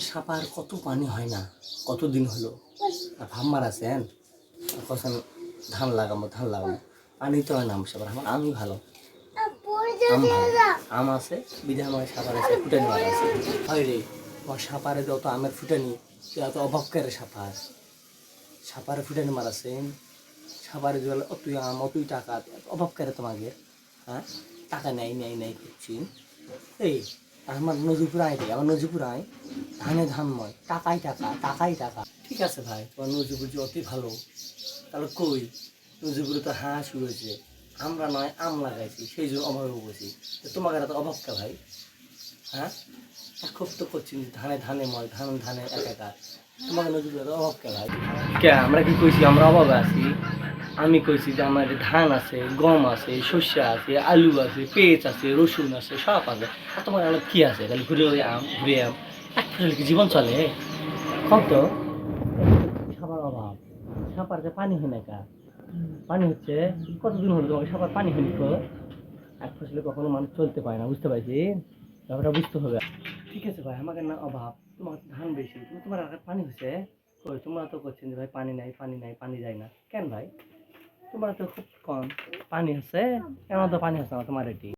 Supper কত পানি হয় না? কত দিন হলো? আর ভাম্মার আছেন কখন ধান লাগাবো ধান লাগাবো। পানি তো হয় না আমার সাপার, আমার আমি ভালো। আম। আম আছে বিধান আমার সাপার আছে ফুটানি আছে। হয় রে, আমার সাপারে যত আমের ফুটানি অত অভাব করে সাপার। সাপারে ফুটানি মারাছেন সাপারে জল অতই আম, অতই টাকা, অভাব করে তোমাকে হ্যাঁ? টাকা নেই নেই নেই, করছি। এই, আমার নজিপুর আয় রে, আমার নজিপুর আয়। ধানে ধানময় টাকাই টাকা টাকাই টাকা। ঠিক আছে ভাই, তোমার যে অতি ভালো। তাহলে কই? নজিপুরে তো হাঁস শুরু হয়েছে। আমরা নয়, আম লাগাইছি, সেই জন্য অভাবে বসি তো তোমাকে এত অভাব কে ভাই? হ্যাঁ? তা খুব তো করছি ধানে ধানে ময় ধান ধানে একাকার তোমাকে নজিপুর এত অভাব কে ভাই? কে, আমরা কি কইছি, আমরা অভাবে আছি? আমি কইছি যে আমার ধান আছে, গম আছে, শস্য আছে, আলু আছে পেঁচ আছে, রসুন আছে সব আছে। আর তোমার আমার কি আছে? তাহলে ঘুরে আম ঘুরে আম। এক জীবন চলে, কত? সাপার অভাব। সাপার যে পানি হয় না পানি হচ্ছে, কতদিন হলো তোমাকে সাপার পানি হয়নি তো এক ফসলে কখনো মানুষ চলতে পারে না, বুঝতে পারছি? ব্যাপারটা বুঝতে হবে। ঠিক আছে ভাই, আমাকে না অভাব, তোমার ধান বেশি তুমি তোমার এলাকায় পানি হচ্ছে কই, তোমরা তো করছেন যে ভাই পানি নাই পানি নাই, পানি যায় না। কেন ভাই? তোমার তো খুব কম। পানি আছে? কেন তো পানি হচ্ছে না তোমার এটি?